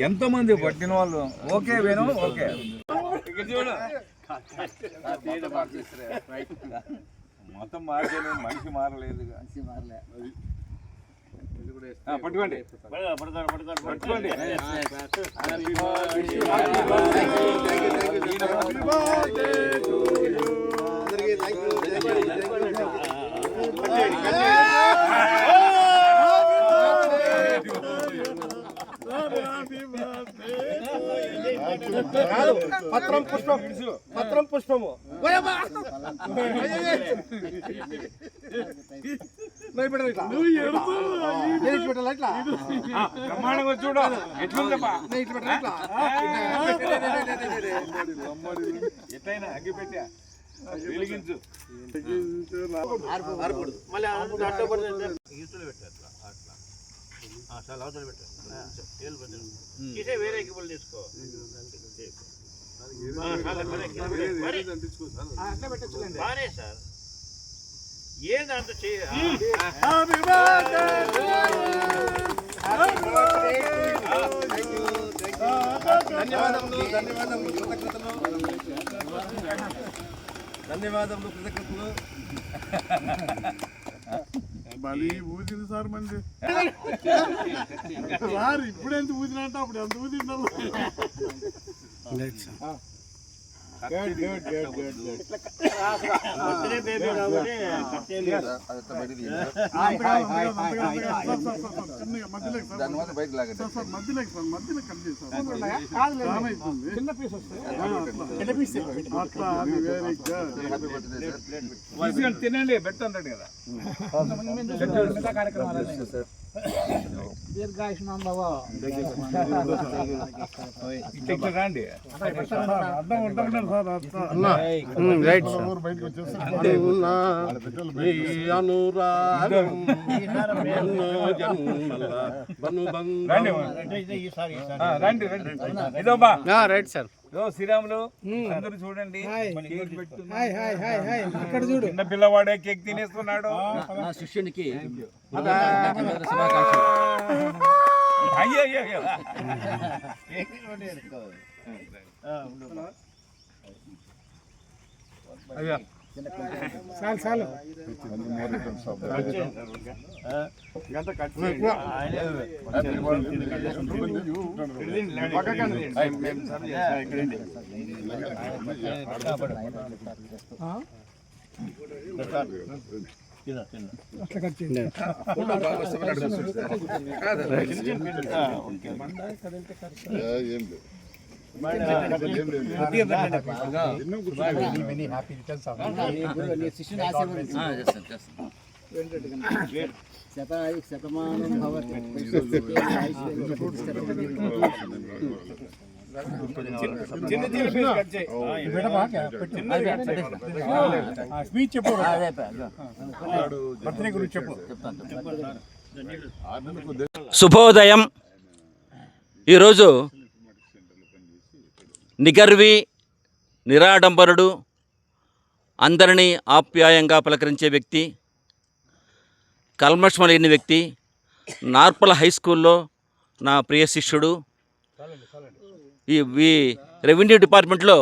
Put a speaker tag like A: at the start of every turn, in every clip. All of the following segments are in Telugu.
A: ఎంతమంది పట్టిన వాళ్ళు ఓకే వేణు ఓకే. మొత్తం మారలేదు మనిషి మారలేదు పట్టుకోండి. పట్టుకోండి.
B: పత్రం పుష్పం. పత్రం పుష్పము.
A: బ్రహ్మాండంగా చూడు. ఎట్లుందమ్మా? ఎట్లయినా అగ్గి పెట్టా. వెలిగించు.
C: వేరే తీసుకో. బానే సార్. ఏం దాంతో చేయ
B: ధన్యవాదములు ధన్యవాదములు కృతజ్ఞతలు. ధన్యవాదములు కృతజ్ఞతలు.
D: మళ్ళీ ఊదింది సార్ మంది. సార్ ఇప్పుడు ఎంత ఊదినంటే అప్పుడు ఎంత ఊదిందో మధ్యలోకి సార్ సార్ మధ్యలోకి సార్ మధ్యలో కట్ చేసాం చిన్న పీస్
A: తీసుకొని తినండి పెట్టండి కదా
D: సార్ వచ్చేస్తారు.
B: అనురాగం
A: రండి. ఆ, రండి రండి. ఇదో బా
B: రైట్ సార్.
A: శ్రీరాములు. అందరూ చూడండి.
E: చూడు.
A: చిన్న పిల్లవాడే కేక్ తినేస్తున్నాడు.
F: శిష్యునికి
A: అయ్యో అయ్యో అయ్యో.
E: చాలు చాలు. అట్లా కట్ చేయండి.
D: ఏం లేదు.
F: శతమానం భవతి
E: స్పీచ్ చెప్పు బర్త్డే గురించి చెప్పు
G: శుభోదయం. ఈరోజు నిగర్వి నిరాడంబరుడు అందరినీ ఆప్యాయంగా పలకరించే వ్యక్తి కల్మషం లేని వ్యక్తి నార్పల హై స్కూల్లో నా ప్రియ శిష్యుడు. ఈ ఈ రెవెన్యూ డిపార్ట్మెంట్లో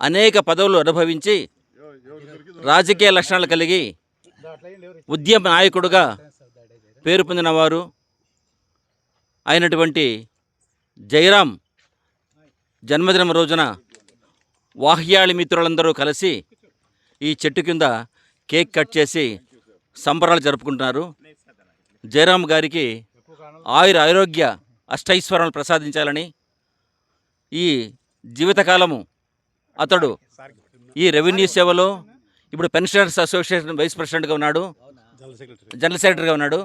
G: అనేక పదవులు అనుభవించి రాజకీయ లక్షణాలు కలిగి ఉద్యమ నాయకుడుగా పేరు పొందినవారు. అయినటువంటి జయరాం జన్మదినం రోజున వాహ్యాళి మిత్రులందరూ కలిసి ఈ చెట్టు కింద కేక్ కట్ చేసి సంబరాలు జరుపుకుంటున్నారు. జయరామ్ గారికి ఆయుర ఆరోగ్య అష్టైశ్వరాలు ప్రసాదించాలని ఈ జీవితకాలము అతడు ఈ రెవెన్యూ సేవలో ఇప్పుడు పెన్షనర్స్ అసోసియేషన్ వైస్ ప్రెసిడెంట్గా ఉన్నాడు జనరల్ సెక్రటరీగా ఉన్నాడు.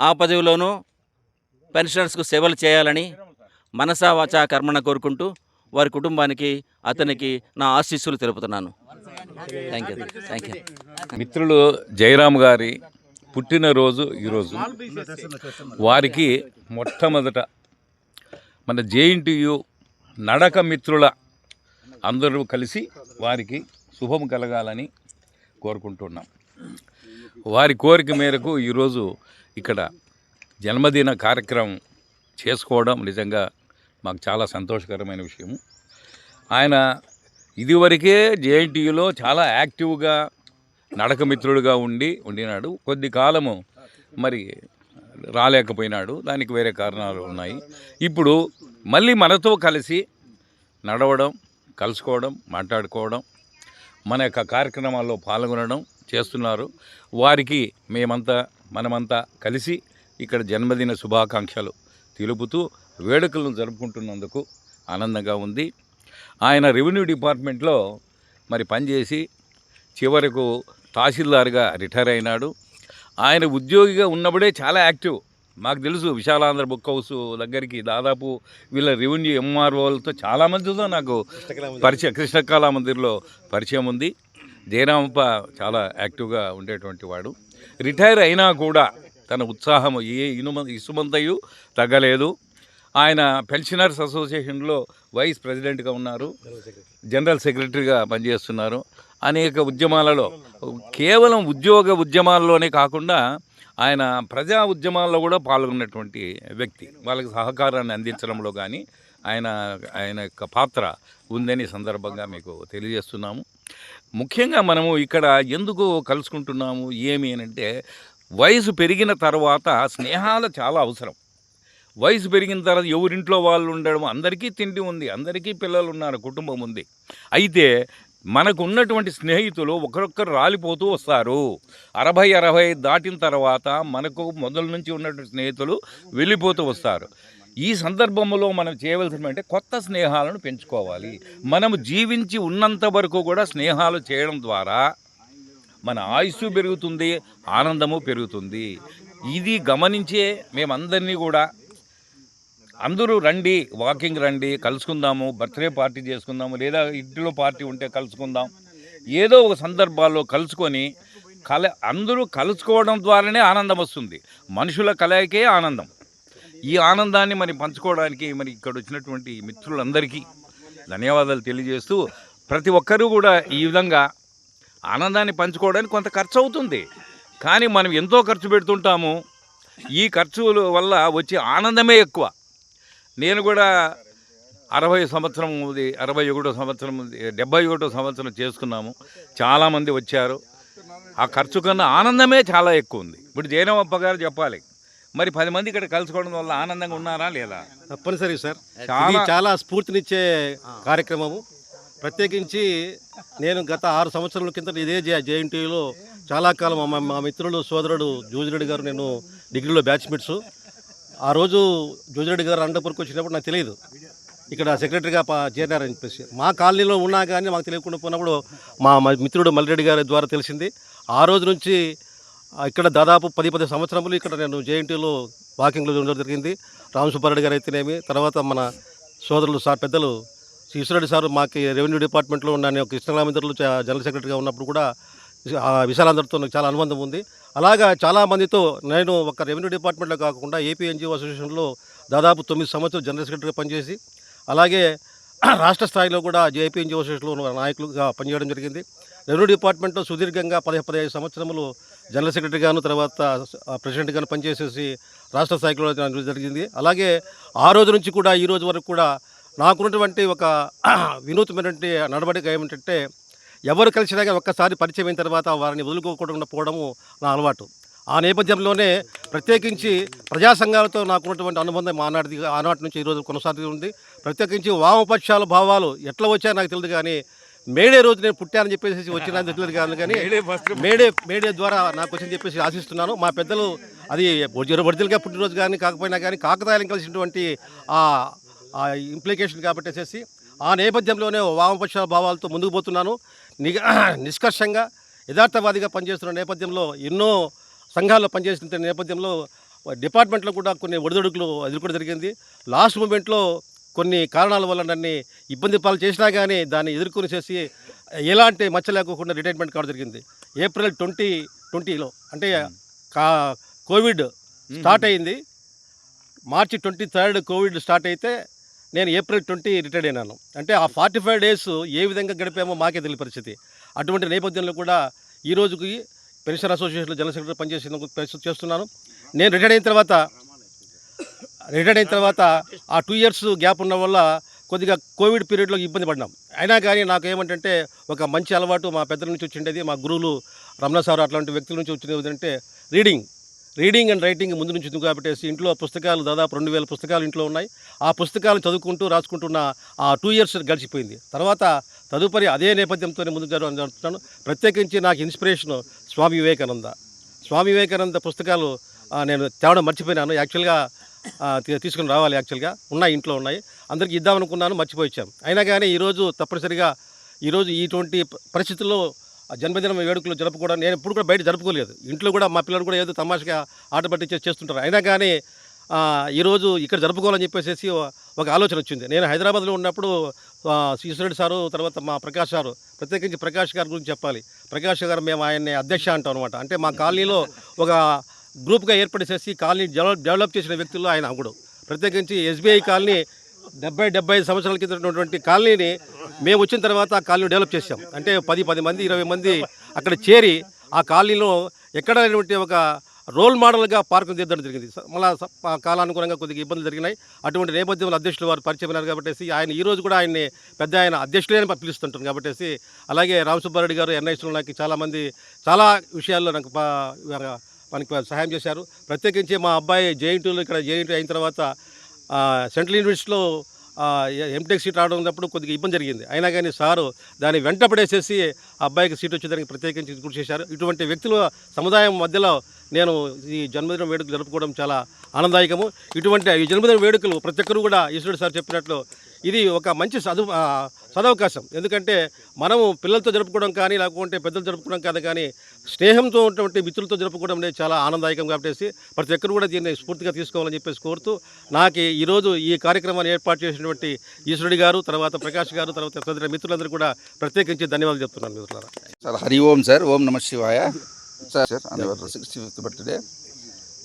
G: ఆ పదవిలోనూ పెన్షనర్స్కు సేవలు చేయాలని మనసా వాచా కర్మణ కోరుకుంటూ వారి కుటుంబానికి అతనికి నా ఆశీస్సులు తెలుపుతున్నాను. థ్యాంక్ యూ థ్యాంక్ యూ
H: మిత్రులు జయరామ్ గారి పుట్టినరోజు ఈరోజు. వారికి మొట్టమొదట మన జేఎన్టీయు నడక మిత్రుల అందరూ కలిసి వారికి శుభం కలగాలని కోరుకుంటున్నాం. వారి కోరిక మేరకు ఈరోజు ఇక్కడ జన్మదిన కార్యక్రమం
A: చేసుకోవడం నిజంగా మాకు చాలా సంతోషకరమైన విషయం ఆయన ఇదివరకే జేఎన్టీయులో చాలా యాక్టివ్గా నడక మిత్రుడుగా ఉండి ఉండినాడు. కొద్ది కాలము మరి రాలేకపోయినాడు. దానికి వేరే కారణాలు ఉన్నాయి. ఇప్పుడు మళ్ళీ మనతో కలిసి నడవడం కలుసుకోవడం మాట్లాడుకోవడం మన యొక్క కార్యక్రమాల్లో పాల్గొనడం చేస్తున్నారు. వారికి మేమంతా మనమంతా కలిసి ఇక్కడ జన్మదిన శుభాకాంక్షలు తెలుపుతూ వేడుకలను జరుపుకుంటున్నందుకు ఆనందంగా ఉంది. ఆయన రెవెన్యూ డిపార్ట్మెంట్లో మరి పనిచేసి చివరకు తహసీల్దార్గా రిటైర్ అయినాడు. ఆయన ఉద్యోగిగా ఉన్నప్పుడే చాలా యాక్టివ్. మాకు తెలుసు విశాలాంధ్ర బుక్ హౌస్ దగ్గరికి దాదాపు వీళ్ళ రెవెన్యూ ఎంఆర్ఓలతో చాలామందితో నాకు పరిచయం కృష్ణకాళ మందిర్లో పరిచయం ఉంది. జయరామప్ప చాలా యాక్టివ్గా ఉండేటువంటి వాడు. రిటైర్ అయినా కూడా తన ఉత్సాహం ఏ ఇనుమ ఇసుమంతయు తగ్గలేదు. ఆయన పెన్షనర్స్ అసోసియేషన్లో వైస్ ప్రెసిడెంట్గా ఉన్నారు. జనరల్ సెక్రటరీగా పనిచేస్తున్నారు. అనేక ఉద్యమాలలో కేవలం ఉద్యోగ ఉద్యమాల్లోనే కాకుండా ఆయన ప్రజా ఉద్యమాల్లో కూడా పాల్గొన్నటువంటి వ్యక్తి. వాళ్ళకి సహకారాన్ని అందించడంలో కానీ ఆయన ఆయన యొక్క పాత్ర ఉందని సందర్భంగా మీకు తెలియజేస్తున్నాము. ముఖ్యంగా మనము ఇక్కడ ఎందుకు కలుసుకుంటున్నాము? ఏమి అని అంటే వయసు పెరిగిన తర్వాత స్నేహాలు చాలా అవసరం. వయసు పెరిగిన తర్వాత ఎవరింట్లో వాళ్ళు ఉండడం అందరికీ తిండి ఉంది అందరికీ పిల్లలు ఉన్నారు కుటుంబం ఉంది. అయితే మనకు ఉన్నటువంటి స్నేహితులు ఒకరొక్కరు రాలిపోతూ వస్తారు. అరవై అరవై దాటిన తర్వాత మనకు మొదల నుంచి ఉన్నటువంటి స్నేహితులు వెళ్ళిపోతూ వస్తారు. ఈ సందర్భంలో మనం చేయవలసిన అంటే కొత్త స్నేహాలను పెంచుకోవాలి. మనము జీవించి ఉన్నంత వరకు కూడా స్నేహాలు చేయడం ద్వారా మన ఆయుస్సు పెరుగుతుంది ఆనందము పెరుగుతుంది. ఇది గమనించే మేమందరినీ కూడా అందరూ రండి వాకింగ్ రండి కలుసుకుందాము బర్త్డే పార్టీ చేసుకుందాము లేదా ఇంటిలో పార్టీ ఉంటే కలుసుకుందాం. ఏదో ఒక సందర్భాల్లో కలుసుకొని కల అందరూ కలుసుకోవడం ద్వారానే ఆనందం వస్తుంది. మనుషుల కలయికే ఆనందం. ఈ ఆనందాన్ని మరి పంచుకోవడానికి మరి ఇక్కడ వచ్చినటువంటి మిత్రులందరికీ ధన్యవాదాలు తెలియజేస్తూ ప్రతి ఒక్కరూ కూడా ఈ విధంగా ఆనందాన్ని పంచుకోవడానికి కొంత ఖర్చు అవుతుంది కానీ మనం ఎంతో ఖర్చు పెడుతుంటాము. ఈ ఖర్చుల వల్ల వచ్చే ఆనందమే ఎక్కువ. నేను కూడా అరవై సంవత్సరం ఉంది అరవై ఒకటో సంవత్సరం ఉంది, డెబ్బై ఒకటో సంవత్సరం చేసుకున్నాము. చాలామంది వచ్చారు. ఆ ఖర్చు కన్నా ఆనందమే చాలా ఎక్కువ ఉంది. ఇప్పుడు జయనమప్ప గారు చెప్పాలి మరి పది మంది ఇక్కడ కలుసుకోవడం వల్ల ఆనందంగా ఉన్నారా లేదా?
B: తప్పనిసరి సార్.
A: చాలా-
B: ఇది చాలా స్ఫూర్తినిచ్చే కార్యక్రమము. ప్రత్యేకించి నేను గత ఆరు సంవత్సరాల కింద ఇదే జే జేఎన్టీలో చాలా కాలం మా మా మిత్రుడు సోదరుడు జోజిరెడ్డి గారు నేను డిగ్రీలో బ్యాచ్మేట్స్. ఆ రోజు జోజిరెడ్డి గారు అనంతపురంకి వచ్చినప్పుడు నాకు తెలియదు. ఇక్కడ సెక్రటరీగా పా చేరినారని చెప్పేసి మా కాలనీలో ఉన్నా కానీ మాకు తెలియకుండా పోయినప్పుడు మా మిత్రుడు మల్లిరెడ్డి గారి ద్వారా తెలిసింది. ఆ రోజు నుంచి ఇక్కడ దాదాపు పది పది సంవత్సరములు ఇక్కడ నేను జేఎన్టీలో వాకింగ్లో ఉండడం జరిగింది. రామసుబ్బారెడ్డి గారు అయితేనేమి తర్వాత మన సోదరులు సార్ పెద్దలు ఈశ్వరెడ్డి సార్ మాకు రెవెన్యూ డిపార్ట్మెంట్లో ఉన్న నేను కృష్ణరామేంద్రలో జనరల్ సెక్రటరీగా ఉన్నప్పుడు కూడా ఆ విశాలందరితో నాకు చాలా అనుబంధం ఉంది. అలాగా చాలామందితో నేను ఒక రెవెన్యూ డిపార్ట్మెంట్లో కాకుండా ఏపీ ఎన్జిఓ అసోసియేషన్లో దాదాపు తొమ్మిది సంవత్సరాలు జనరల్ సెక్రటరీగా పనిచేసి అలాగే రాష్ట్ర స్థాయిలో కూడా జేపీ ఎన్జిఓ అసోసియేషన్లో ఉన్న నాయకులుగా పనిచేయడం జరిగింది. రెవెన్యూ డిపార్ట్మెంట్లో సుదీర్ఘంగా పదిహేను పదిహేను సంవత్సరములు జనరల్ సెక్రటరీగాను తర్వాత ప్రెసిడెంట్గాను పనిచేసేసి రాష్ట్ర స్థాయిలో జరిగింది. అలాగే ఆ రోజు నుంచి కూడా ఈ రోజు వరకు కూడా నాకున్నటువంటి ఒక వినూత్నమైనటువంటి నడవడిక ఏమిటంటే ఎవరు కలిసినా కానీ ఒక్కసారి పరిచయం అయిన తర్వాత వారిని వదులుకోకుండా పోవడము నా అలవాటు. ఆ నేపథ్యంలోనే ప్రత్యేకించి ప్రజా సంఘాలతో నాకున్నటువంటి అనుబంధం ఆనాటిది ఆనాటి నుంచి ఈరోజు కొనసాగుతూ ఉంది. ప్రత్యేకించి వామపక్షాల భావాలు ఎట్లా వచ్చాయో నాకు తెలియదు కానీ మేడే రోజు నేను పుట్టానని చెప్పేసి వచ్చిన తెలియదు కాదు కానీ మేడే మేడే ద్వారా నాకు వచ్చింది చెప్పేసి ఆశిస్తున్నాను. మా పెద్దలు అది ఒరిజినల్గా పుట్టినరోజు కానీ కాకపోయినా కానీ కాకతాయాలను కలిసినటువంటి ఆ ఇంప్లికేషన్ కాబట్టి వచ్చేసి ఆ నేపథ్యంలోనే వామపక్ష భావాలతో ముందుకు పోతున్నాను. నిష్కర్షంగా యథార్థవాదిగా పనిచేస్తున్న నేపథ్యంలో ఎన్నో సంఘాల్లో పనిచేసిన నేపథ్యంలో డిపార్ట్మెంట్లో కూడా కొన్ని ఒడిదొడుకులు ఎదుర్కోవడం జరిగింది. లాస్ట్ మూమెంట్లో కొన్ని కారణాల వల్ల నన్ను ఇబ్బంది పాలు చేసినా కానీ దాన్ని ఎదుర్కొని చేసి ఎలాంటి మచ్చ లేకోకుండా రిటైర్మెంట్ కావడం జరిగింది. ఏప్రిల్ ట్వంటీ ట్వంటీలో అంటే కా కోవిడ్ స్టార్ట్ అయింది. March twenty third Covid start అయితే నేను ఏప్రిల్ ట్వంటీ రిటైర్డ్ అయినాను. అంటే ఆ ఫార్టీ ఫైవ్ డేస్ ఏ విధంగా గడిపామో మాకే తెలియ పరిస్థితి. అటువంటి నేపథ్యంలో కూడా ఈ రోజుకి పెన్షన్ అసోసియేషన్లో జనరల్ సెక్రటరీ పనిచేసేందుకు ప్రయత్నం చేస్తున్నాను. నేను రిటైర్డ్ అయిన తర్వాత రిటైర్డ్ అయిన తర్వాత ఆ టూ ఇయర్స్ గ్యాప్ ఉన్న వల్ల కొద్దిగా కోవిడ్ పీరియడ్లో ఇబ్బంది పడినాం అయినా కానీ నాకు ఏమంటే ఒక మంచి అలవాటు మా పెద్దల నుంచి వచ్చిండేది. మా గురువులు రమణ సార్ అట్లాంటి వ్యక్తుల నుంచి వచ్చింది ఏంటంటే రీడింగ్. రీడింగ్ అండ్ రైటింగ్ ముందు నుంచి కాబట్టి ఇంట్లో పుస్తకాలు దాదాపు రెండు వేల పుస్తకాలు ఇంట్లో ఉన్నాయి. ఆ పుస్తకాలు చదువుకుంటూ రాసుకుంటున్న ఆ టూ ఇయర్స్ గడిచిపోయింది. తర్వాత తదుపరి అదే నేపథ్యంతో ముందుకు జరుగుతున్నాను ప్రత్యేకించి నాకు ఇన్స్పిరేషన్ స్వామి వివేకానంద. స్వామి వివేకానంద పుస్తకాలు నేను తేవడం మర్చిపోయినాను. యాక్చువల్గా తీసుకుని రావాలి యాక్చువల్గా ఉన్నాయి ఇంట్లో ఉన్నాయి. అందరికి ఇద్దామనుకున్నాను మర్చిపోయిచ్చాం అయినా కానీ ఈరోజు తప్పనిసరిగా ఈరోజు ఇటువంటి పరిస్థితుల్లో జన్మదినం వేడుకలు జరుపుకోవడం నేను ఎప్పుడు కూడా బయట జరుపుకోలేదు. ఇంట్లో కూడా మా పిల్లలు కూడా ఏదో తమాషగా ఆట పట్టించే చేస్తుంటారు. అయినా కానీ ఈరోజు ఇక్కడ జరుపుకోవాలని చెప్పేసి ఒక ఆలోచన వచ్చింది. నేను హైదరాబాద్లో ఉన్నప్పుడు ఆ, ఈశ్వరుడు సారు తర్వాత మా ప్రకాష్ సారు ప్రత్యేకించి ప్రకాష్ గారి గురించి చెప్పాలి. ప్రకాష్ గారు మేము ఆయన్ని అధ్యక్ష అంటాం అనమాట అంటే మా కాలనీలో ఒక గ్రూప్గా ఏర్పడేసేసి కాలనీ డెవలప్ డెవలప్ చేసిన వ్యక్తుల్లో ఆయన ఒకడు ప్రత్యేకించి ఎస్బీఐ కాలనీ డెబ్బై డెబ్బై ఐదు సంవత్సరాల కింద ఉన్నటువంటి కాలనీని మేము వచ్చిన తర్వాత ఆ కాలనీ డెవలప్ చేసాం అంటే పది పది మంది ఇరవై మంది అక్కడ చేరి ఆ కాలనీలో ఎక్కడైనటువంటి ఒక రోల్ మోడల్గా పార్కును తీర్చడం జరిగింది. మళ్ళీ మళ్ళా కాలానుగుణంగా కొద్దిగా ఇబ్బందులు జరిగినాయి. అటువంటి నేపథ్యంలో అధ్యక్షులు వారు పరిచయం కాబట్టి ఆయన ఈ రోజు కూడా ఆయన్ని పెద్ద ఆయన అధ్యక్షులే పిలుస్తుంటారు కాబట్టి అలాగే రామసుబ్బారెడ్డి గారు ఎన్ఐసీలో నాకు చాలామంది చాలా విషయాల్లో నాకు మనకి సహాయం చేశారు. ప్రత్యేకించి మా అబ్బాయి జేఎన్టీలో ఇక్కడ జేఎన్టీ అయిన తర్వాత సెంట్రల్ యూనివర్సిటీలో ఎంటెక్ సీట్ రావడం ఉన్నప్పుడు కొద్దిగా ఇబ్బంది జరిగింది. అయినా కానీ సారు దాన్ని వెంట పడేసేసి ఆ అబ్బాయికి సీట్ వచ్చేదానికి ప్రత్యేకించి కృషి చేశారు. ఇటువంటి వ్యక్తుల సముదాయం మధ్యలో నేను ఈ జన్మదిన వేడుకలు జరుపుకోవడం చాలా ఆనందదాయకము. ఇటువంటి ఈ జన్మదిన వేడుకలు ప్రతి ఒక్కరు కూడా ఈశ్వరుడు సార్ చెప్పినట్లు ఇది ఒక మంచి చదువు సదవకాశం. ఎందుకంటే మనము పిల్లలతో జరుపుకోవడం కానీ లేకుంటే పెద్దలు జరుపుకోవడం కాదు కానీ స్నేహంతో ఉన్నటువంటి మిత్రులతో జరుపుకోవడం అనేది చాలా ఆనందదాయకం కాబట్టి ప్రతి ఒక్కరు కూడా దీన్ని స్ఫూర్తిగా తీసుకోవాలని చెప్పేసి కోరుతూ నాకు ఈరోజు ఈ కార్యక్రమాన్ని ఏర్పాటు చేసినటువంటి ఈశ్వరుడి గారు తర్వాత ప్రకాష్ గారు తర్వాత తదితర మిత్రులందరూ కూడా ప్రత్యేకించి ధన్యవాదాలు చెప్తున్నాను మిత్రులారా.
I: సార్ హరి ఓం సార్ ఓం నమ శివాయ. Sir sixty fifth birthday.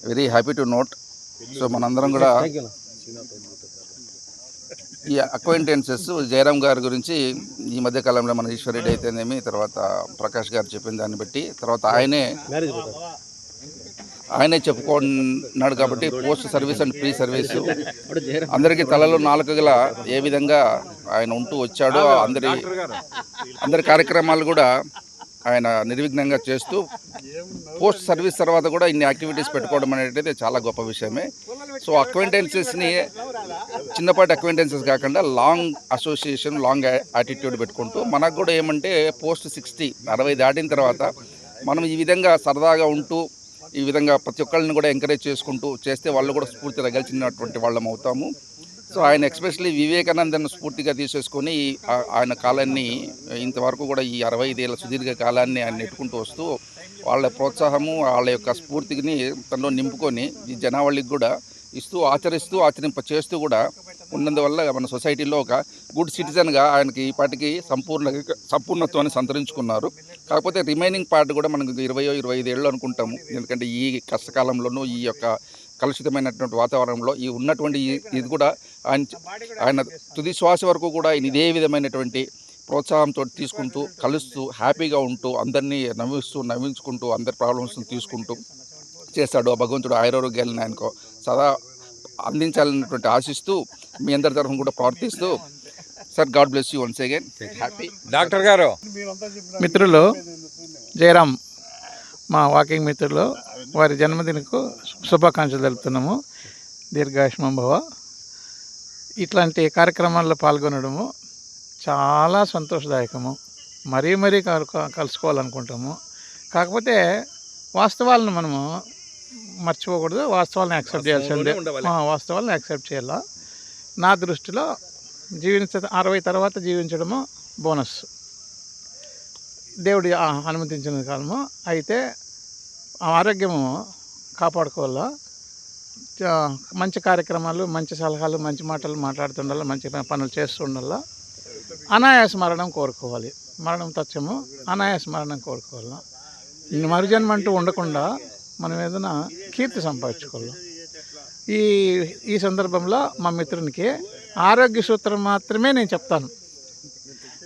I: Very happy to note so మనందరం కూడా ఈ అక్వైంటెన్సెస్ జయరామ్ గారి గురించి ఈ మధ్య కాలంలో మన ఈశ్వరెడ్డి అయితేనేమి తర్వాత ప్రకాష్ గారు చెప్పిన దాన్ని బట్టి తర్వాత ఆయనే ఆయనే చెప్పుకున్నాడు కాబట్టి post service and pre service అందరికీ తలలో నాలుక గల ఏ విధంగా ఆయన ఉంటూ వచ్చాడో అందరి అందరి కార్యక్రమాలు కూడా ఆయన నిర్విఘ్నంగా చేస్తూ పోస్ట్ సర్వీస్ తర్వాత కూడా ఇన్ని యాక్టివిటీస్ పెట్టుకోవడం అనేది చాలా గొప్ప విషయమే. సో అక్వైంటెన్సెస్ని చిన్నపాటి అక్వైంటెన్సెస్ కాకుండా లాంగ్ అసోసియేషన్ లాంగ్ యాటిట్యూడ్ పెట్టుకుంటూ మనకు కూడా ఏమంటే పోస్ట్ సిక్స్టీ అరవై దాటిన తర్వాత మనం ఈ విధంగా సరదాగా ఉంటూ ఈ విధంగా ప్రతి ఒక్కళ్ళని కూడా ఎంకరేజ్ చేసుకుంటూ చేస్తే వాళ్ళు కూడా స్ఫూర్తి రగల్చినటువంటి వాళ్ళం అవుతాము. సో ఆయన ఎక్స్పెషలీ వివేకానందను స్ఫూర్తిగా తీసేసుకొని ఆయన కాలాన్ని ఇంతవరకు కూడా ఈ అరవై ఐదేళ్ళ సుదీర్ఘ కాలాన్ని ఆయన నెట్టుకుంటూ వస్తూ వాళ్ళ ప్రోత్సాహము వాళ్ళ యొక్క స్ఫూర్తిని తనలో నింపుకొని ఈ జనావళికి కూడా ఇస్తూ ఆచరిస్తూ ఆచరింప చేస్తూ కూడా ఉన్నందువల్ల మన సొసైటీలో ఒక గుడ్ సిటిజన్గా ఆయనకి ఈ పాటికి సంపూర్ణ సంపూర్ణత్వాన్ని సంతరించుకున్నారు. కాకపోతే రిమైనింగ్ పార్ట్ కూడా మనకు ఇరవయో ఇరవై ఐదేళ్ళు అనుకుంటాము. ఎందుకంటే ఈ కష్టకాలంలోనూ ఈ యొక్క కలుషితమైనటువంటి వాతావరణంలో ఈ ఉన్నటువంటి ఇది కూడా ఆయన ఆయన తుది శ్వాస వరకు కూడా ఆయన ఇదే విధమైనటువంటి ప్రోత్సాహంతో తీసుకుంటూ కలుస్తూ హ్యాపీగా ఉంటూ అందరినీ నవ్విస్తూ నవ్వించుకుంటూ అందరి ప్రాబ్లమ్స్ని తీసుకుంటూ చేస్తాడు. ఆ భగవంతుడు ఆయురోగ్యాలను ఆయనకు సదా అందించాలన్నటువంటి ఆశిస్తూ మీ అందరి తరఫున కూడా ప్రార్థిస్తూ sir god bless you once again. Happy.
A: Doctor గారు.
J: మిత్రులు జయరామ్ మా వాకింగ్ మిత్రులు వారి జన్మదినకు శుభాకాంక్షలు తెలుపుతున్నాము. దీర్ఘాయుష్మం భవ ఇట్లాంటి కార్యక్రమాల్లో పాల్గొనడము చాలా సంతోషదాయకము. మరీ మరీ కలు- కలుసుకోవాలనుకుంటాము. కాకపోతే వాస్తవాలను మనము మర్చిపోకూడదు. వాస్తవాలను యాక్సెప్ట్ చేయాల్సిందే. వాస్తవాలను యాక్సెప్ట్ చేయాలా? నా దృష్టిలో జీవించ అరవై తర్వాత జీవించడము బోనస్. దేవుడి అనుమతించిన కాలము. అయితే ఆరోగ్యము కాపాడుకోవాలా? మంచి కార్యక్రమాలు మంచి సలహాలు మంచి మాటలు మాట్లాడుతుండాలి మంచి పనులు చేస్తుండాలా? అనాయాస మరణం కోరుకోవాలి. మరణం తచ్చము అనాయాస మరణం కోరుకోవాలి? మరుజన్మ అంటూ ఉండకుండా మనం ఏదైనా కీర్తి సంపాదించుకోవాలి? ఈ ఈ సందర్భంలో మా మిత్రునికి ఆరోగ్య సూత్రం మాత్రమే నేను చెప్తాను.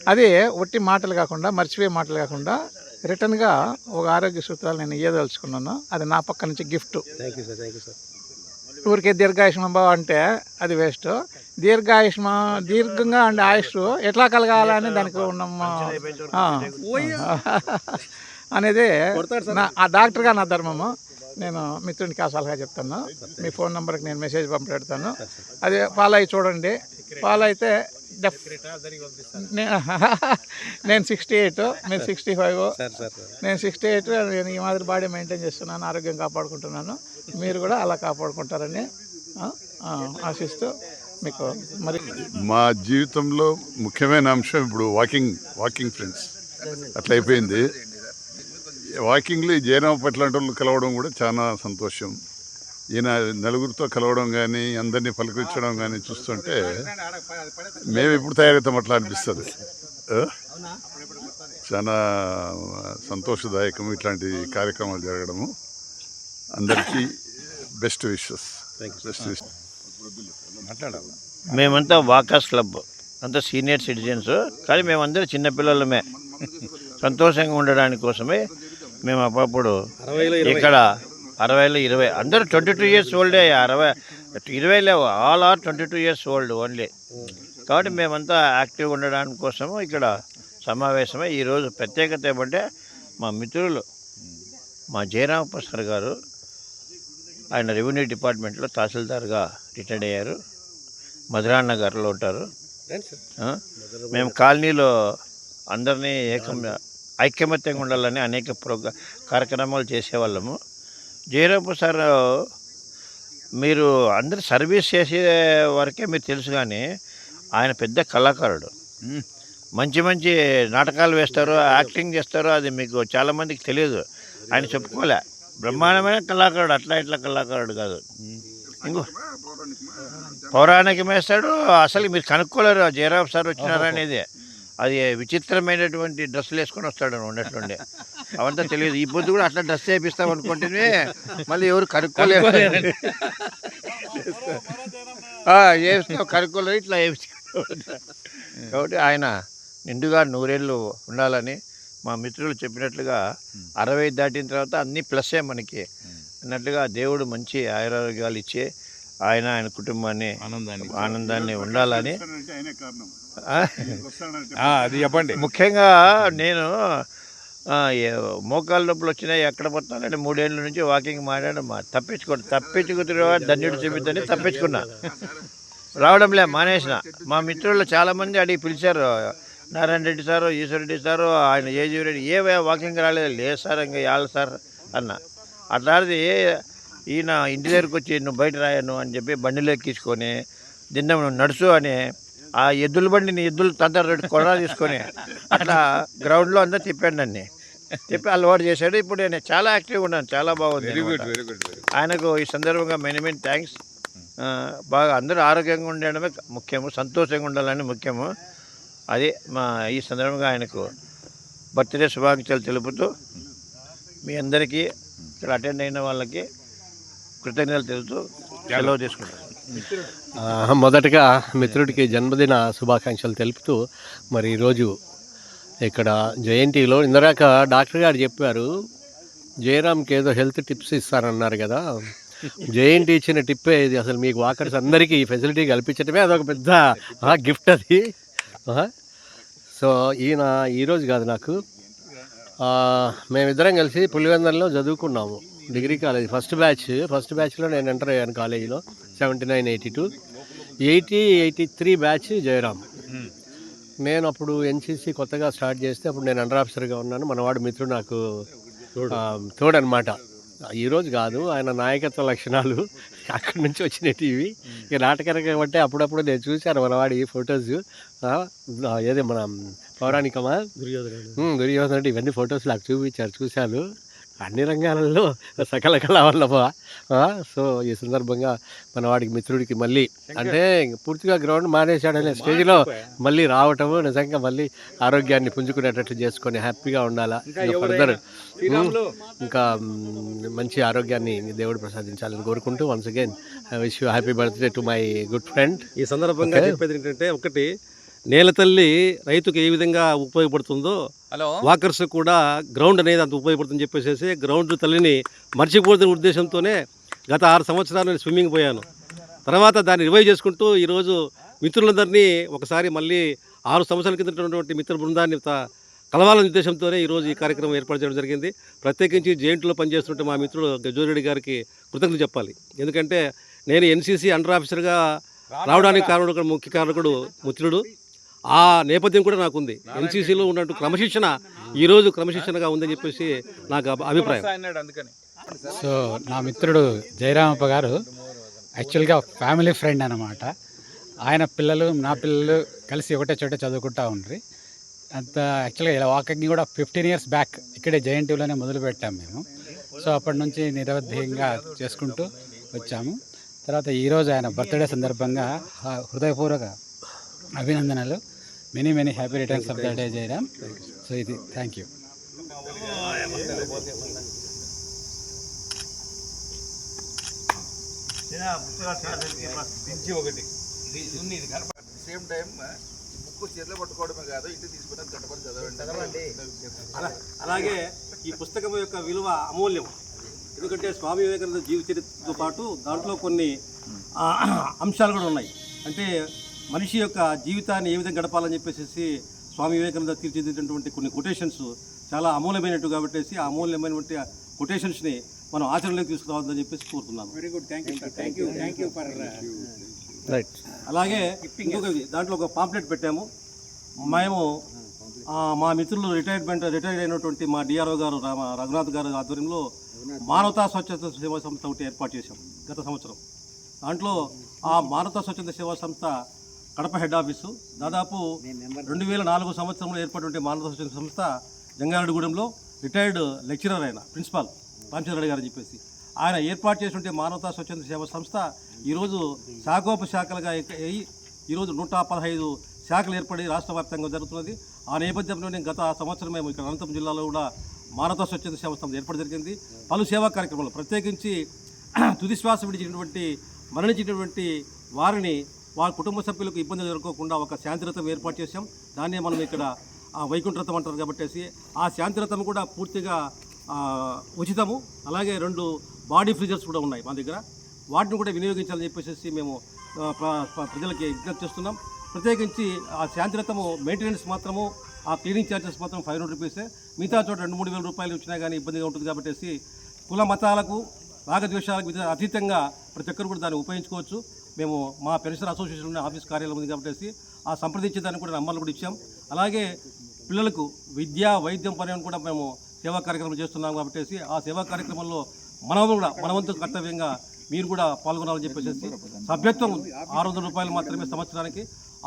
J: అదే ఒట్టి మాటలు కాకుండా మర్చిపోయే మాటలు కాకుండా రిటర్న్గా ఒక ఆరోగ్య సూత్రాలు నేను ఇయ్యదలుచుకున్నాను. అది నా పక్క నుంచి gift.
B: Thank you sir thank you sir
J: ఊరికే దీర్ఘాయుష్మా అంటే అది వేస్ట్ దీర్ఘాయుష్మా దీర్ఘంగా ఉండే ఆయుష్ ఎట్లా కలగాలని దానికి ఉన్న ఆ, అనేది నా ఆ డాక్టర్గా నా ధర్మము. నేను మిత్రునికి ఆ సలహా చెప్తాను. మీ ఫోన్ నెంబర్కి నేను మెసేజ్ పంపెడతాను అది ఫాలో అయ్యి చూడండి. ఫాలో అయితే నేను సిక్స్టీ ఎయిట్ నేను సిక్స్టీ ఫైవ్ నేను సిక్స్టీ ఎయిట్ నేను ఈ మాదిరి బాడీ మెయింటైన్ చేస్తున్నాను ఆరోగ్యం కాపాడుకుంటున్నాను. మీరు కూడా అలా కాపాడుకుంటారని ఆశిస్తూ మీకు మరి
K: మా జీవితంలో ముఖ్యమైన అంశం ఇప్పుడు వాకింగ్ వాకింగ్ ఫ్రెండ్స్. అట్లా అయిపోయింది. వాకింగ్లో ఈ జయరామ పట్ల వాళ్ళు కలవడం కూడా చాలా సంతోషం. ఈయన నలుగురితో కలవడం కానీ అందరినీ పలకరించడం కానీ చూస్తుంటే మేము ఎప్పుడు తయారవుతాం అట్లా అనిపిస్తుంది? చాలా సంతోషదాయకం ఇట్లాంటి కార్యక్రమాలు జరగడము. అందరికీ బెస్ట్ విషెస్. బెస్ట్ విషెస్ మాట్లాడాలి?
C: మేమంతా వాకర్స్ క్లబ్. అంతా సీనియర్ సిటిజన్స్. కానీ మేమందరం చిన్నపిల్లలమే సంతోషంగా ఉండడానికి కోసమే మేము అప్పుడప్పుడు ఇక్కడ అరవైలో ఇరవై. అందరూ ట్వంటీ టూ ఇయర్స్ ఓల్డే అరవై. ఇరవై లేవు all are twenty two years old only కాబట్టి మేమంతా యాక్టివ్గా ఉండడానికి కోసము ఇక్కడ సమావేశమై ఈరోజు ప్రత్యేకత ఏమంటే మా మిత్రులు మా జయరామ ప్రసాద్ గారు ఆయన రెవెన్యూ డిపార్ట్మెంట్లో తహసీల్దార్గా రిటైర్డ్ అయ్యారు. మధురా నగర్లో ఉంటారు? మేము కాలనీలో అందరినీ ఏకం ఐక్యమత్యంగా ఉండాలని అనేక ప్రోగ్రా కార్యక్రమాలు చేసేవాళ్ళము. జయరాపు సార్ మీరు అందరు సర్వీస్ చేసే వరకే మీరు తెలుసు కానీ ఆయన పెద్ద కళాకారుడు. మంచి మంచి నాటకాలు వేస్తారు యాక్టింగ్ చేస్తారు అది మీకు చాలామందికి తెలియదు. ఆయన చెప్పుకోలే. బ్రహ్మాండమైన కళాకారుడు అట్లా ఇట్లా కళాకారుడు కాదు. ఇంకో పౌరాణికం వేస్తాడు అసలు మీరు కనుక్కోలేరు ఆ జయరాం సార్ వచ్చినారనేది. అది విచిత్రమైనటువంటి డ్రెస్సులు వేసుకొని వస్తాడు ఉన్నట్లుండి అవంతా తెలియదు. ఈ పొద్దు కూడా అట్లా డ్రెస్ వేపిస్తాం అనుకుంటే మళ్ళీ ఎవరు కనుక్కోలేరు. ఆ, వేస్తాం కనుక్కోలేరు ఇట్లా వేపించుకుంటాం కాబట్టి ఆయన నిండుగా నూరేళ్ళు ఉండాలని మా మిత్రులు చెప్పినట్లుగా అరవై దాటిన తర్వాత అన్నీ ప్లస్సే మనకి. అన్నట్లుగా దేవుడు మంచి ఆయురారోగ్యాలు ఇచ్చి ఆయన ఆయన కుటుంబాన్ని
A: ఆనందాన్ని.
C: ఆనందాన్ని ఉండాలని
K: ఆయనే కారణం.
C: ఆ,
A: అది చెప్పండి.
C: ముఖ్యంగా నేను మోకాళ్ళ నొప్పులు వచ్చినాయి ఎక్కడ పోతానంటే మూడేళ్ళ నుంచి వాకింగ్ మాట్లాడి మా తప్పించుకోండి తప్పించుకుతున్నా ధన్యుడు చెబుతని తప్పించుకున్నా. రావడంలే మానేసిన. మా మిత్రులు చాలామంది అడిగి పిలిచారు. నారాయణ రెడ్డి సారు ఈశ్వర్ రెడ్డి సారు ఆయన ఏజీ రెడ్డి ఏ వాకింగ్ రాలేదు. లేదు సార్ ఇంకా యాళ్ళ సార్ అన్న. అట్లాంటిది ఈయన ఇంటి దగ్గరికి వచ్చి నువ్వు బయట రాయను అని చెప్పి బండిలో ఎక్కించుకొని దిన్నం నువ్వు నడుచు అని ఆ ఎద్దుల బండిని ఎద్దులు తంత రెండు కొడ తీసుకొని అట్లా గ్రౌండ్లో అంతా తిప్పాడు నన్ను. తిప్పి అలవాటు చేశాడు. ఇప్పుడు నేను చాలా యాక్టివ్గా ఉన్నాను. చాలా బాగుంది
A: వెరీ గుడ్. వెరీ గుడ్
C: ఆయనకు ఈ సందర్భంగా మెనీ మెనీ థ్యాంక్స్ బాగా అందరూ ఆరోగ్యంగా ఉండడమే ముఖ్యము. సంతోషంగా ఉండాలని ముఖ్యము. అది మా ఈ సందర్భంగా ఆయనకు బర్త్డే శుభాకాంక్షలు తెలుపుతూ మీ అందరికీ ఇక్కడ అటెండ్ అయిన వాళ్ళకి కృతజ్ఞతలు తెలుపుతూ సెలవు తీసుకుంటాను
L: ఆ, మొదటగా మిత్రుడికి జన్మదిన శుభాకాంక్షలు తెలుపుతూ మరి ఈరోజు ఇక్కడ జయంతిలో ఇందరాక డాక్టర్ గారు చెప్పారు జయరామ్కి ఏదో హెల్త్ టిప్స్ ఇస్తారన్నారు కదా. జయంతి ఇచ్చిన టిప్పే ఇది. అసలు మీకు వాకర్స్ అందరికీ ఈ ఫెసిలిటీ కల్పించడమే అదొక పెద్ద గిఫ్ట్ అది. సో ఈయన ఈరోజు కాదు నాకు. మేమిద్దరం కలిసి పులివెందల్లో చదువుకున్నాము. Degree college first batch first బ్యాచ్లో నేను ఎంటర్ అయ్యాను కాలేజీలో seventy nine eighty two. Eighty eighty three batch Jayaram నేను అప్పుడు ఎన్సీసీ కొత్తగా స్టార్ట్ చేస్తే అప్పుడు నేను అండర్ ఆఫీసర్గా ఉన్నాను. మనవాడు మిత్రుడు నాకు తోడనమాట ఈరోజు కాదు ఆయన నాయకత్వ లక్షణాలు అక్కడి నుంచి వచ్చినాయి టీవీ. ఇక నాటకరంగా కాబట్టి అప్పుడప్పుడు నేను చూశాను మనవాడి ఫొటోస్. ఏదే మన పౌరాణికమా? ఉమ్, దుర్యోధనుడు ఇవన్నీ ఫొటోస్ నాకు చూపించారు చూశాను. అన్ని రంగాలలో సకల కళావల్లభ. సో ఈ సందర్భంగా మన వాడికి మిత్రుడికి మళ్ళీ అంటే పూర్తిగా గ్రౌండ్ మానేశాడనే స్టేజ్లో మళ్ళీ రావటము నిజంగా మళ్ళీ ఆరోగ్యాన్ని పుంజుకునేటట్టు చేసుకొని హ్యాపీగా ఉండాలా? ఫర్దర్ ఇంకా మంచి ఆరోగ్యాన్ని దేవుడు ప్రసాదించాలని కోరుకుంటూ once again wish you happy birthday to my good friend
B: ఈ సందర్భంగా. చెప్పేది ఏంటంటే ఒకటి నేల తల్లి రైతుకు ఏ విధంగా ఉపయోగపడుతుందో
A: హలో.
B: వాకర్స్ కూడా గ్రౌండ్ అనేది అంత ఉపయోగపడుతుందని చెప్పేసి గ్రౌండ్ తల్లిని మర్చిపోతున్న ఉద్దేశంతోనే గత ఆరు సంవత్సరాలు నేను స్విమ్మింగ్ పోయాను. తర్వాత దాన్ని రివైవ్ చేసుకుంటూ ఈరోజు మిత్రులందరినీ ఒకసారి మళ్ళీ ఆరు సంవత్సరాల కింద ఉన్నటువంటి మిత్ర బృందాన్ని కలవాలనే ఉద్దేశంతోనే ఈరోజు ఈ కార్యక్రమం ఏర్పాటు చేయడం జరిగింది. ప్రత్యేకించి జేఎన్టీలో పనిచేస్తుంటే మా మిత్రుడు గజోరెడ్డి గారికి కృతజ్ఞతలు చెప్పాలి. ఎందుకంటే నేను ఎన్సీసీ అండర్ ఆఫీసర్గా రావడానికి కారణం ముఖ్య కారకుడు మిత్రుడు ఆ నేపథ్యం కూడా నాకు ఉంది ఎన్సీసీలో ఉన్నట్టు క్రమశిక్షణ ఈరోజు క్రమశిక్షణగా ఉందని చెప్పేసి నాకు అభిప్రాయం.
M: సో నా మిత్రుడు జయరామప్ప గారు యాక్చువల్గా ఫ్యామిలీ ఫ్రెండ్ అనమాట ఆయన పిల్లలు నా పిల్లలు కలిసి ఒకటే చోట చదువుకుంటా ఉండ్రి. అంత యాక్చువల్గా ఇలా వాకింగ్ కూడా ఫిఫ్టీన్ ఇయర్స్ బ్యాక్ ఇక్కడే జేఎన్టీయూలోనే మొదలు పెట్టాము మేము. సో అప్పటి నుంచి నిరవధ్యంగా చేసుకుంటూ వచ్చాము. తర్వాత ఈరోజు ఆయన బర్త్డే సందర్భంగా హృదయపూర్వక అభినందనలు. Many many happy returns of the day Jayaram so ఇది thank you
I: same time book చేతిలో పట్టుకోవడమే కాదు ఇంటికి తీసుకుని గడపడి చదవండి
B: అలాగే ఈ పుస్తకం యొక్క విలువ అమూల్యం. ఎందుకంటే స్వామి వివేకానంద జీవిత చరిత్రతో పాటు దాంట్లో కొన్ని ఆ, అంశాలు కూడా ఉన్నాయి. అంటే మనిషి యొక్క జీవితాన్ని ఏ విధంగా గడపాలని చెప్పేసి స్వామి వివేకానంద తీర్చిదిద్దినటువంటి కొన్ని కొటేషన్స్ చాలా అమూల్యమైనట్టు కాబట్టి ఆ అమూల్యమైనటువంటి కొటేషన్స్ని మనం ఆచరణలోకి తీసుకురావాలని చెప్పేసి కోరుతున్నాను. Very good thank you thank you thank you for
N: right
B: అలాగే ఇంకొకటి దాంట్లో ఒక పాంప్లెట్ పెట్టాము. మేము ఆ, మా మిత్రులు రిటైర్మెంట్ రిటైర్డ్ అయినటువంటి మా డిఆర్ఓ గారు రామ రఘునాథ్ గారు ఆధ్వర్యంలో మానవతా స్వచ్ఛత సేవా సంస్థ ఒకటి ఏర్పాటు చేశాం గత సంవత్సరం. దాంట్లో ఆ మానవతా స్వచ్ఛంద సేవా సంస్థ కడప హెడ్ ఆఫీసు. దాదాపు రెండు వేల నాలుగు సంవత్సరంలో ఏర్పడినటువంటి మానవతా స్వచ్ఛంద సంస్థ జంగారెడ్డిగూడెంలో రిటైర్డ్ లెక్చరర్ ఆయన ప్రిన్సిపాల్ రామచంద్రరెడ్డి గారు అని చెప్పేసి. ఆయన ఏర్పాటు చేసినటువంటి మానవతా స్వచ్ఛంద సేవా సంస్థ ఈరోజు శాఖోపశాఖలుగా అయ్యి ఈరోజు నూట పదహైదు శాఖలు ఏర్పడి రాష్ట్ర వ్యాప్తంగా జరుగుతున్నది. ఆ నేపథ్యంలోనే గత సంవత్సరం మేము ఇక్కడ అనంతపురం జిల్లాలో కూడా మానవతా స్వచ్ఛంద సేవా సంస్థ ఏర్పాటు జరిగింది. పలు సేవా కార్యక్రమాలు ప్రత్యేకించి తుది శ్వాస విడిచినటువంటి మరణించినటువంటి వారిని వారి కుటుంబ సభ్యులకు ఇబ్బంది జరగకుండా ఒక శాంతిరథం ఏర్పాటు చేశాం. దాన్నే మనం ఇక్కడ వైకుంఠరథం అంటారు కాబట్టి ఆ శాంతిరథం కూడా పూర్తిగా ఉచితము. అలాగే రెండు బాడీ ఫ్రీజర్స్ కూడా ఉన్నాయి మా దగ్గర. వాటిని కూడా వినియోగించాలని చెప్పేసి మేము ప్రజలకి విజ్ఞప్తి చేస్తున్నాం. ప్రత్యేకించి ఆ శాంతిరథము మెయింటెనెన్స్ మాత్రము ఆ క్లీనింగ్ ఛార్జెస్ మాత్రం ఫైవ్ హండ్రెడ్ రూపీసే. మిగతా చోట రెండు మూడు వేల రూపాయలు వచ్చినా కానీ ఇబ్బందిగా ఉంటుంది కాబట్టి కుల మతాలకు రాగద్వేషాలకు అతీతంగా ప్రతి ఒక్కరు కూడా దాన్ని ఉపయోగించుకోవచ్చు. మేము మా పెన్షన్ అసోసియేషన్ ఆఫీస్ కార్యాలయం ఉంది కాబట్టి ఆ సంప్రదించే దానికి కూడా నంబర్లు కూడా ఇచ్చాం. అలాగే పిల్లలకు విద్య వైద్యం పని కూడా మేము సేవా కార్యక్రమం చేస్తున్నాం కాబట్టి ఆ సేవా కార్యక్రమంలో మనం కూడా మనవంతు కర్తవ్యంగా మీరు కూడా పాల్గొనాలని చెప్పేసి సభ్యత్వం ఆరు వందల రూపాయలు మాత్రమే సంవత్సరానికి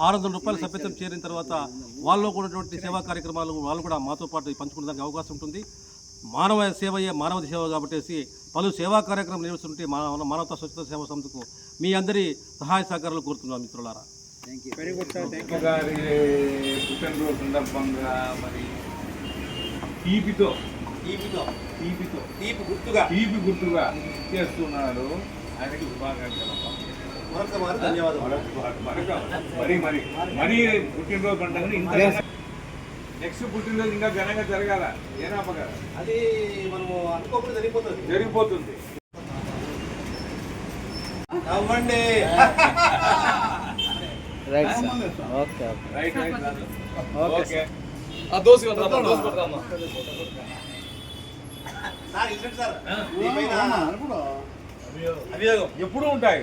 B: ఆరు వందల రూపాయల సభ్యత్వం చేరిన తర్వాత వాళ్ళలో ఉన్నటువంటి సేవా కార్యక్రమాలు వాళ్ళు కూడా మాతో పాటు పంచుకోవడానికి అవకాశం ఉంటుంది. మానవ సేవయే మానవ సేవ కాబట్టి పలు సేవా కార్యక్రమం నిర్వహిస్తుంటే మానవ మానవతా స్వచ్ఛత సేవా సంస్థకు మీ అందరి సహాయ సహకారాలు కోరుతున్నాం మిత్రులారా.
A: గారి పుట్టినరోజు సందర్భంగా మరి తీపితో
B: తీపితో.
A: తీపితో.
B: తీపి గుర్తుగా.
A: తీపి గుర్తుగా చేస్తున్నాడు ఆయనకి శుభాకాంక్షలు
B: మరొక ధన్యవాదాలు
A: మరి మరి మరి పుట్టినరోజు పండుగని ఇంత నెక్స్ట్ పుట్టినరోజు ఇంకా ఘనంగా జరగాల. గారు
B: అది మనము అనుకోకుండా జరిగిపోతుంది.
A: జరిగిపోతుంది.
B: నవ్వండి.
O: Right sir okay
A: right. Okay
B: sir ఇన్సెంట్ sir. అభియోగం.
A: ఎప్పుడు ఉంటాయి.